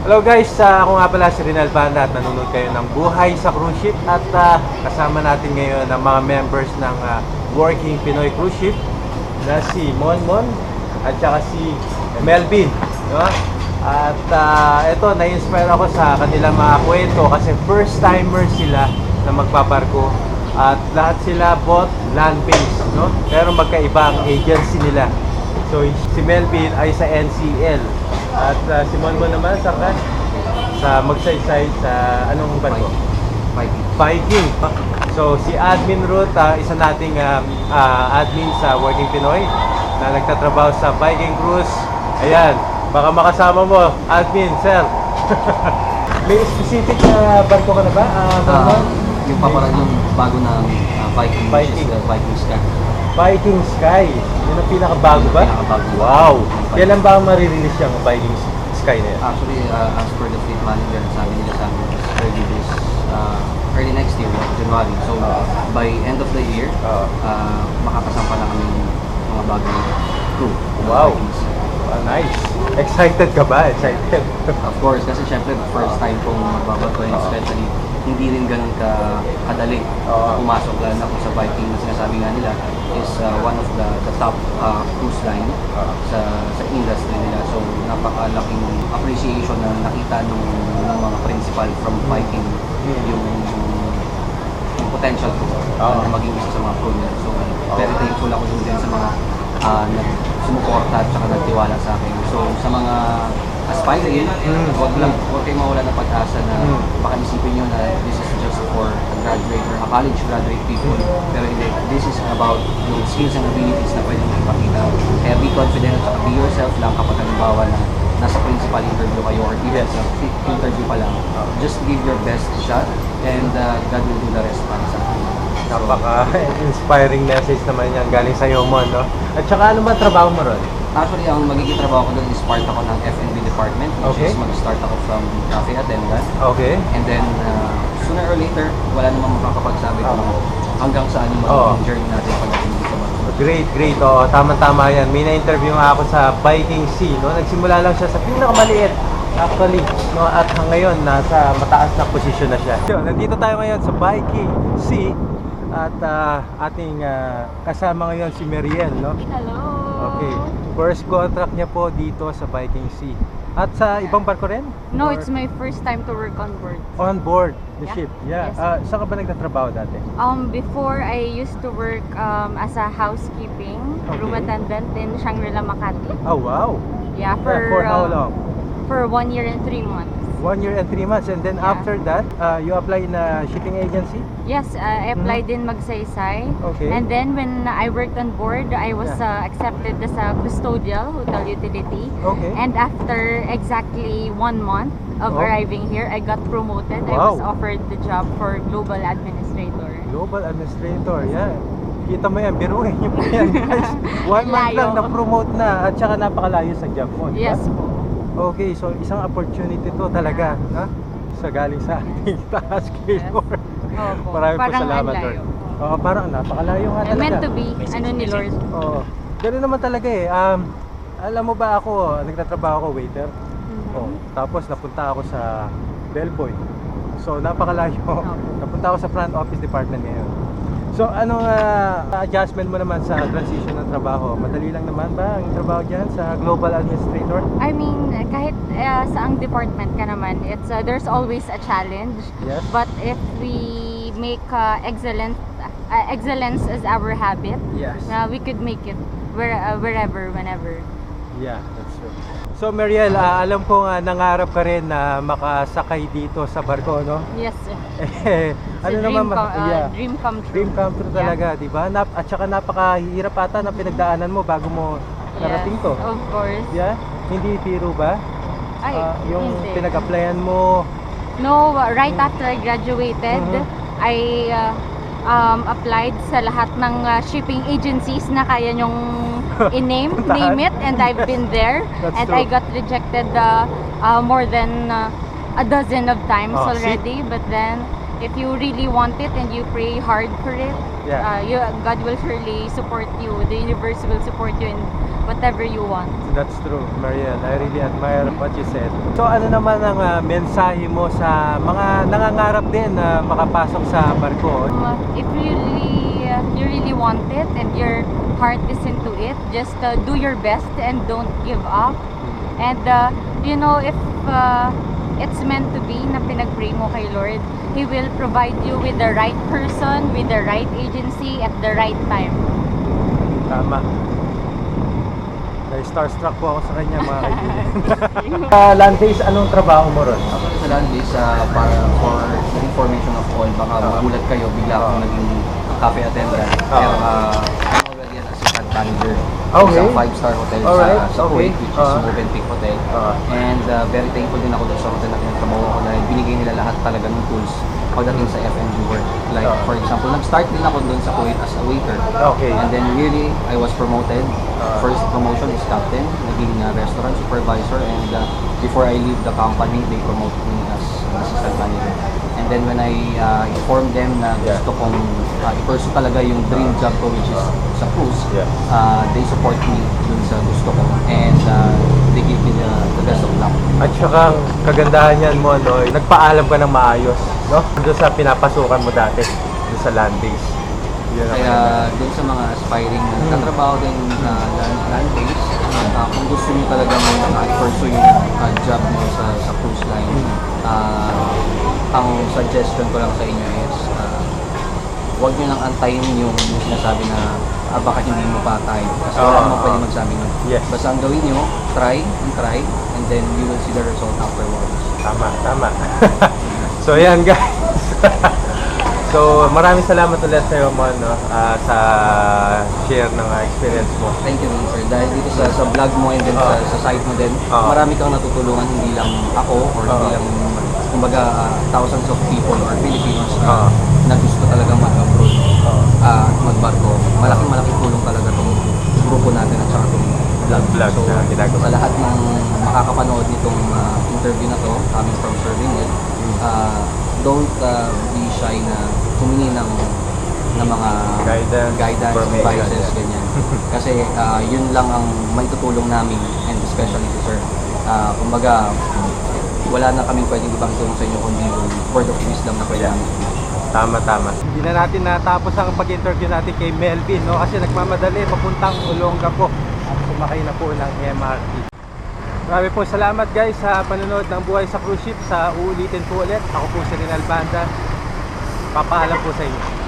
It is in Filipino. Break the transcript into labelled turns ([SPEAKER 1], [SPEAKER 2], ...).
[SPEAKER 1] Hello guys, Ah, ako nga pala si Rinal Banda at nanonood kayo ng Buhay sa Cruise Ship at ah, kasama natin ngayon ang mga members ng ah, Working Pinoy Cruise Ship na si Monmon at saka si Melvin. No? At ah, ito, na-inspire ako sa kanilang mga kwento kasi first timer sila na magpaparko at lahat sila bought land-based, no? Pero magkaiba ang agency nila. So, si Melvin ay sa NCL. At uh, si Monmon naman sa sa magsaysay sa anong barko?
[SPEAKER 2] Viking.
[SPEAKER 1] Viking. So, si Admin Ruth, ah, isa nating um, ah, admin sa Working Pinoy na nagtatrabaho sa Viking Cruise. Ayan, baka makasama mo, admin, sir. May specific na barko ka na ba, Ah, Monmon?
[SPEAKER 2] yung paparan yung bago ng ah, Viking, which
[SPEAKER 1] Viking.
[SPEAKER 2] is the Viking Sky.
[SPEAKER 1] Viking Sky. Yun ang pinakabago ba?
[SPEAKER 2] Pinakabago.
[SPEAKER 1] Wow! Kailan ba marirelease yung Viking Sky na yan?
[SPEAKER 2] Actually, ah, as per the fleet manager, sabi nila sa amin, early this, ah, early next year, January. So, by end of the year, ah, makakasampa na kami ng mga bagong crew.
[SPEAKER 1] Wow. Ah, nice. Excited ka ba? Excited.
[SPEAKER 2] Of course, kasi syempre, first time kong
[SPEAKER 1] Oo.
[SPEAKER 2] especially, hindi rin ganun ka kadali
[SPEAKER 1] Oo.
[SPEAKER 2] pumasok lalo na kung sa Viking na sinasabi nga nila is uh, one of the, the top uh, cruise line
[SPEAKER 1] Oo.
[SPEAKER 2] sa sa industry nila. So napakalaking appreciation na nakita nung, ng mga principal from Viking
[SPEAKER 1] Mm.
[SPEAKER 2] yung yung potential ko
[SPEAKER 1] Oo.
[SPEAKER 2] na maging isa sa mga crew nila. So very thankful ako din sa mga uh, nag sumuporta at saka nagtiwala sa akin. So sa mga aspiring,
[SPEAKER 1] Mm.
[SPEAKER 2] huwag lang huwag kayong mawala ng pag-asa na
[SPEAKER 1] Mm.
[SPEAKER 2] baka isipin nyo na this is just for a graduate or a college graduate people. Pero hindi, this is about yung skills and abilities na pwede mong ipakita. Kaya be confident at be yourself lang kapag halimbawa na nasa principal interview kayo or even sa interview pa lang. Just give your best shot and uh, God will do the rest para sa akin.
[SPEAKER 1] Napaka-inspiring message naman yan galing sa iyo, Mon, no? At saka ano ba trabaho mo ron?
[SPEAKER 2] Actually, ang magiging trabaho ko doon is part ako ng F&B department, which
[SPEAKER 1] Okay.
[SPEAKER 2] is mag-start ako from cafe attendant.
[SPEAKER 1] Okay.
[SPEAKER 2] And then, uh, sooner or later, wala namang makakapagsabi kung
[SPEAKER 1] Oo.
[SPEAKER 2] hanggang saan yung magiging journey natin pagdating dito.
[SPEAKER 1] Great, great. Oo, tama-tama yan. May na-interview nga ako sa Viking Sea, no? Nagsimula lang siya sa pinakamaliit. Actually, no, at ngayon, nasa mataas na posisyon na siya. So, nandito tayo ngayon sa Viking Sea at ah, ating ah, kasama ngayon si Meriel, no?
[SPEAKER 3] Hello!
[SPEAKER 1] Okay. First contract niya po dito sa Viking Sea. At sa ibang barko rin?
[SPEAKER 3] No,
[SPEAKER 1] Or
[SPEAKER 3] it's my first time to work on board.
[SPEAKER 1] on board the
[SPEAKER 3] Yeah.
[SPEAKER 1] ship. Yeah.
[SPEAKER 3] Yes.
[SPEAKER 1] Ah, saan ka ba nagtatrabaho dati?
[SPEAKER 3] Um, before, I used to work um, as a housekeeping room
[SPEAKER 1] Okay.
[SPEAKER 3] attendant in Shangri-La, Makati.
[SPEAKER 1] Oh, wow.
[SPEAKER 3] Yeah,
[SPEAKER 1] For,
[SPEAKER 3] for,
[SPEAKER 1] for how
[SPEAKER 3] um,
[SPEAKER 1] long?
[SPEAKER 3] For one year and three months.
[SPEAKER 1] One year and three months. And then
[SPEAKER 3] Yeah.
[SPEAKER 1] after that, uh, you apply in a shipping agency?
[SPEAKER 3] Yes, uh, I applied in Magsaysay.
[SPEAKER 1] Mm-hmm. Okay.
[SPEAKER 3] And then when I worked on board, I was
[SPEAKER 1] Yeah.
[SPEAKER 3] uh, accepted as a custodial hotel utility.
[SPEAKER 1] Okay.
[SPEAKER 3] And after exactly one month of
[SPEAKER 1] Oh.
[SPEAKER 3] arriving here, I got promoted. I was
[SPEAKER 1] Wow.
[SPEAKER 3] offered the job for global administrator.
[SPEAKER 1] Global Administrator, yeah. Kita mo yan, biruin niyo po yan guys. One month lang na-promote na at saka napakalayo sa job mo.
[SPEAKER 3] Yes po.
[SPEAKER 1] Okay, so isang opportunity to talaga. Ha? Sa galing sa ating task Lord.
[SPEAKER 3] Opo.
[SPEAKER 1] Maraming po
[SPEAKER 3] Parang
[SPEAKER 1] salamat,
[SPEAKER 3] ang
[SPEAKER 1] Lord.
[SPEAKER 3] layo.
[SPEAKER 1] Oo, parang napakalayo nga talaga.
[SPEAKER 3] meant to be, ano ni Lord.
[SPEAKER 1] Oo. Ganun naman talaga eh. Um, alam mo ba ako, nagtatrabaho ako waiter.
[SPEAKER 3] Mhm.
[SPEAKER 1] Oh, tapos napunta ako sa bellboy. So napakalayo. napunta ako sa front office department ngayon. So anong ah, adjustment mo naman sa transition ng trabaho? Madali lang naman ba ang trabaho diyan sa global administrator?
[SPEAKER 3] I mean, kahit uh, saang department ka naman, it's uh, there's always a challenge.
[SPEAKER 1] Yes.
[SPEAKER 3] But if we make uh, excellent uh, excellence as our habit,
[SPEAKER 1] Yes.
[SPEAKER 3] uh, we could make it where, uh, wherever, whenever.
[SPEAKER 1] Yeah, that's true. So Mariel, ah, alam ko nga nangarap ka rin na makasakay dito sa barko, no?
[SPEAKER 3] Yes, sir.
[SPEAKER 1] Eh,
[SPEAKER 3] It's
[SPEAKER 1] ano naman
[SPEAKER 3] dream,
[SPEAKER 1] ma-
[SPEAKER 3] co- uh,
[SPEAKER 1] yeah.
[SPEAKER 3] dream come true.
[SPEAKER 1] Dream come true
[SPEAKER 3] Yeah.
[SPEAKER 1] talaga, di ba? Nap- at saka napakahirap ata ng pinagdaanan mo bago mo narating
[SPEAKER 3] Yes,
[SPEAKER 1] to.
[SPEAKER 3] Of course.
[SPEAKER 1] Yeah? Hindi biro ba?
[SPEAKER 3] Ay,
[SPEAKER 1] Ah, yung
[SPEAKER 3] hindi.
[SPEAKER 1] pinag-applyan mo,
[SPEAKER 3] No, uh, right after I graduated,
[SPEAKER 1] Mhm.
[SPEAKER 3] I uh, um, applied sa lahat ng uh, shipping agencies na kaya nyong
[SPEAKER 1] Puntahan.
[SPEAKER 3] name it, and I've been there.
[SPEAKER 1] That's
[SPEAKER 3] and
[SPEAKER 1] true.
[SPEAKER 3] I got rejected uh, uh, more than uh, a dozen of times
[SPEAKER 1] Oh, see?
[SPEAKER 3] already. But then, if you really want it and you pray hard for it,
[SPEAKER 1] Yeah.
[SPEAKER 3] uh, you, God will surely support you. The universe will support you in whatever you want.
[SPEAKER 1] That's true, Mariel. I really admire what you said. So ano naman ang ah, mensahe mo sa mga nangangarap din na makapasok sa barko?
[SPEAKER 3] Um, if you really, uh, you really want it and your heart is into it, just uh, do your best and don't give up. And uh, you know, if uh, it's meant to be na pinag-pray mo kay Lord, He will provide you with the right person, with the right agency at the right time.
[SPEAKER 1] Tama. Na-starstruck po ako sa kanya mga kaibigan. uh, land base, anong trabaho mo ron?
[SPEAKER 2] Ako sa land base, ah, para for the information of all, baka magulat kayo, bigla akong
[SPEAKER 1] Ah.
[SPEAKER 2] naging cafe attendant.
[SPEAKER 1] Ah.
[SPEAKER 2] Pero ah, Assistant manager
[SPEAKER 1] Okay.
[SPEAKER 2] sa five-star hotel
[SPEAKER 1] Alright,
[SPEAKER 2] sa, sa
[SPEAKER 1] okay.
[SPEAKER 2] Kuwait, which is
[SPEAKER 1] Ah.
[SPEAKER 2] Movenpick Hotel.
[SPEAKER 1] Ah.
[SPEAKER 2] And ah, very thankful din ako dun sa hotel na pinagtrabaho ko dahil binigay nila lahat talaga ng tools pagdating sa F&B work. Like,
[SPEAKER 1] Ah.
[SPEAKER 2] for example, nag-start din ako dun sa Kuwait as a waiter.
[SPEAKER 1] Okay.
[SPEAKER 2] And then really, I was promoted.
[SPEAKER 1] Ah.
[SPEAKER 2] First promotion is captain, naging uh, restaurant supervisor, and uh, before I leave the company, they promoted me as an assistant manager. Then when I uh, informed them na
[SPEAKER 1] Yeah.
[SPEAKER 2] gusto kong uh, i-pursue talaga yung dream job ko, which is sa cruise,
[SPEAKER 1] Yeah.
[SPEAKER 2] uh, they support me dun sa gusto ko. And uh, they give me the, the best of luck.
[SPEAKER 1] At saka ang kagandahan niyan mo, no, nagpaalam ka ng maayos, no? Doon sa pinapasukan mo dati, doon sa land base. Yun ang
[SPEAKER 2] Kaya dun sa mga aspiring na
[SPEAKER 1] Hmm.
[SPEAKER 2] katrabaho din na land, land base, uh, kung gusto nyo talaga mo uh, i-pursue yung uh, job mo sa, sa cruise line,
[SPEAKER 1] Hmm.
[SPEAKER 2] uh, ang suggestion ko lang sa inyo is uh, huwag nyo nang antayin yung, sinasabi na ah, bakit hindi mo pa tayo. Kasi wala
[SPEAKER 1] Oo,
[SPEAKER 2] naman pwede
[SPEAKER 1] oo.
[SPEAKER 2] magsabi nun.
[SPEAKER 1] Yes.
[SPEAKER 2] Basta ang gawin nyo, try and try, and then you will see the result afterwards.
[SPEAKER 1] Tama, tama. so, yan guys. so, maraming salamat ulit sa iyo, Mon, no, ah, sa share ng ah, experience mo.
[SPEAKER 2] Thank you, sir. Dahil dito sa, sa vlog mo and then sa, sa site mo din,
[SPEAKER 1] Ah.
[SPEAKER 2] marami kang natutulungan, hindi lang ako or hindi lang, kumbaga, ah, thousands of people or Filipinos na,
[SPEAKER 1] Ah.
[SPEAKER 2] na gusto talaga mag-abroad ah, at magbarko. Malaking malaking tulong talaga itong grupo natin at saka itong vlog.
[SPEAKER 1] Vlog
[SPEAKER 2] so,
[SPEAKER 1] na ginagawa.
[SPEAKER 2] sa lahat ng makakapanood nitong ah, interview na to, coming from Sir Ringel, ah, don't ah, be shy na humingi ng ng mga
[SPEAKER 1] Guidance,
[SPEAKER 2] guidance advices, ganyan. Kasi ah, yun lang ang may tutulong namin and especially si Sir. Ah, kumbaga, wala na kaming pwedeng ibang tulong sa inyo kundi yung word of wisdom na pwede
[SPEAKER 1] Yeah. Tama, tama. Hindi na natin natapos ang pag-interview natin kay Melvin, no? Kasi nagmamadali, papuntang Olonga po. At sumakay na po ng MRT. Marami po salamat guys sa panonood ng Buhay sa Cruise Ship. Sa uulitin po ulit. Ako po si Rinal Banda. Papaalam po sa inyo.